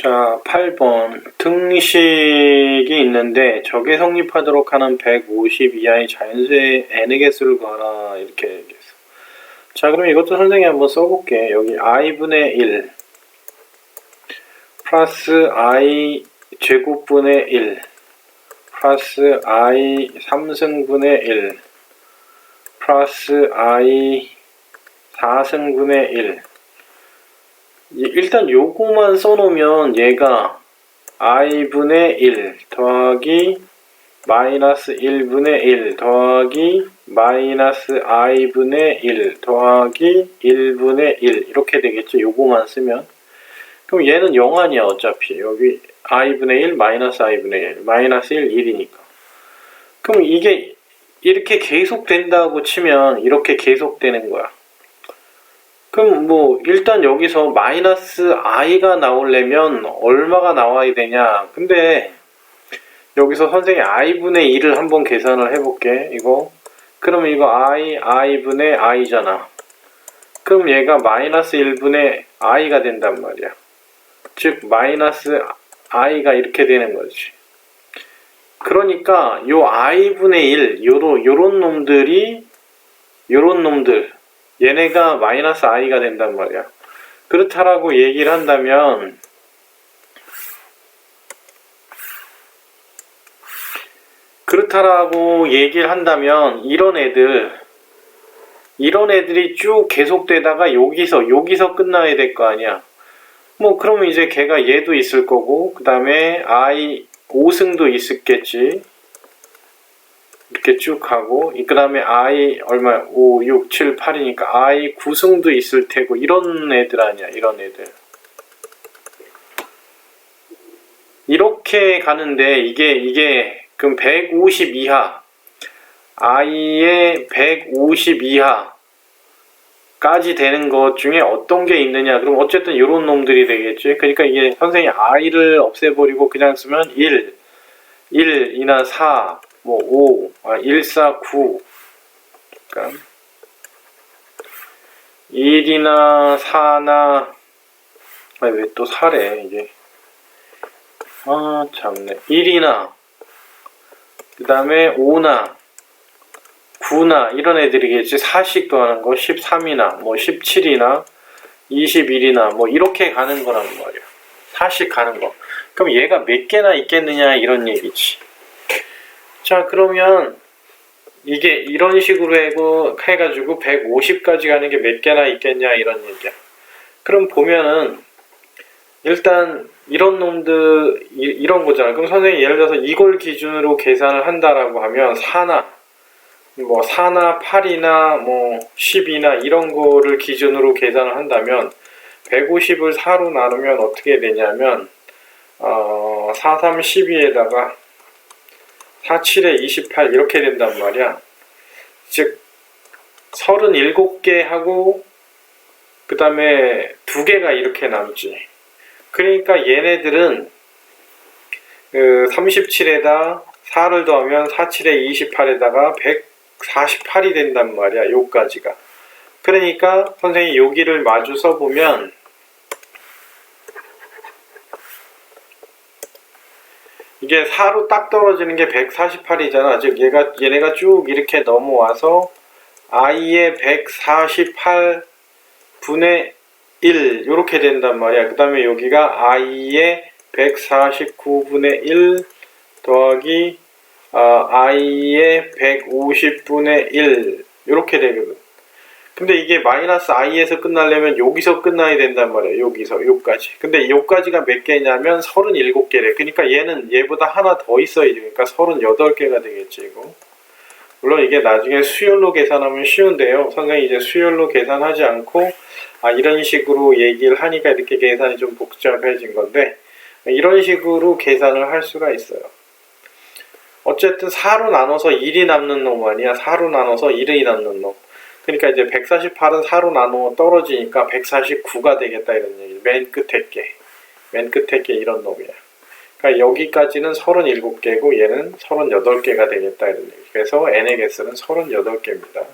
자, 8번. 등식이 있는데 적에 성립하도록 하는 150 이하의 자연수의 n의 개수를 구하라. 이렇게 얘기했어. 자, 그럼 이것도 선생님이 한번 써볼게. 여기 i분의 1 플러스 i 제곱분의 1 플러스 i 3승분의 1 플러스 i 4승분의 1 일단 요거만 써놓으면 얘가 i분의 1 더하기 마이너스 1분의 1 더하기 마이너스 i분의 1 더하기 1분의 1 이렇게 되겠죠. 요거만 쓰면 그럼 얘는 0 아니야 어차피 여기 i분의 1 마이너스 i분의 1 마이너스 1 1이니까 그럼 이게 이렇게 계속된다고 치면 이렇게 계속되는 거야. 그럼 뭐 일단 여기서 마이너스 i가 나오려면 얼마가 나와야 되냐? 근데 여기서 선생님 i분의 2를 한번 계산을 해볼게. 이거 그럼 이거 i i분의 i잖아. 그럼 얘가 마이너스 1분의 i가 된단 말이야. 즉 마이너스 i가 이렇게 되는 거지. 그러니까 요 i분의 1 요런 요런 놈들이 요런 놈들 얘네가 마이너스 i가 된단 말이야. 그렇다라고 얘기를 한다면 그렇다라고 얘기를 한다면 이런 애들 이런 애들이 쭉 계속되다가 여기서 여기서 끝나야 될 거 아니야. 뭐 그러면 이제 걔가 얘도 있을 거고 그 다음에 i 5승도 있었겠지. 이렇게 쭉 가고 그 다음에 i 얼마 5, 6, 7, 8이니까 i 9승도 있을 테고 이런 애들 아니야 이런 애들. 이렇게 가는데 이게 이게 그럼 150 이하. I의 150 이하까지 되는 것 중에 어떤 게 있느냐. 그럼 어쨌든 이런 놈들이 되겠지. 그러니까 이게 선생님이 i를 없애버리고 그냥 쓰면 1 1이나 4 뭐 5, 아, 1, 4, 9. 그러니까 1이나 4나 아, 왜또 4래 이게? 아 참네. 1이나 그 다음에 5나 9나 이런 애들이겠지 4씩 더하는 거 13이나 뭐 17이나 21이나 뭐 이렇게 가는 거란 말이야. 4씩 가는 거. 그럼 얘가 몇 개나 있겠느냐 이런 얘기지 자 그러면 이게 이런 식으로 해가지고 150까지 가는 게 몇 개나 있겠냐 이런 얘기야. 그럼 보면은 일단 이런 놈들 이, 런 거잖아. 그럼 선생님 예를 들어서 이걸 기준으로 계산을 한다라고 하면 4나 뭐 4나 8이나 뭐 10이나 이런 거를 기준으로 계산을 한다면 150을 4로 나누면 어떻게 되냐면 어, 4, 3, 12에다가 47에 28 이렇게 된단 말이야. 즉 37개 하고 그 다음에 두 개가 이렇게 남지. 그러니까 얘네들은 그 37에다 4를 더하면 47에 28에다가 148이 된단 말이야. 요까지가. 그러니까 선생님이 여기를 마주 써보면 이게 4로 딱 떨어지는 게 148이잖아. 즉 얘가 얘네가 쭉 이렇게 넘어와서 i의 148 분의 1 이렇게 된단 말이야. 그 다음에 여기가 i의 149분의 1 더하기 어, i의 150분의 1 이렇게 되거든. 근데 이게 마이너스 i에서 끝나려면 여기서 끝나야 된단 말이에요. 여기서 여기까지. 근데 여기까지가 몇 개냐면 37개래. 그러니까 얘는 얘보다 하나 더 있어야지. 그러니까 38개가 되겠지 이거. 물론 이게 나중에 수열로 계산하면 쉬운데요. 선생님이 이제 수열로 계산하지 않고 아 이런 식으로 얘기를 하니까 이렇게 계산이 좀 복잡해진 건데 이런 식으로 계산을 할 수가 있어요. 어쨌든 4로 나눠서 1이 남는 놈 아니야. 4로 나눠서 1이 남는 놈. 그러니까 이제 148은 4로 나누어 떨어지니까 149가 되겠다 이런 얘기. 맨 끝에 게. 맨 끝에 게 이런 놈이야. 그러니까 여기까지는 37개고 얘는 38개가 되겠다 이런 얘기. 그래서 n의 개수는 38개입니다.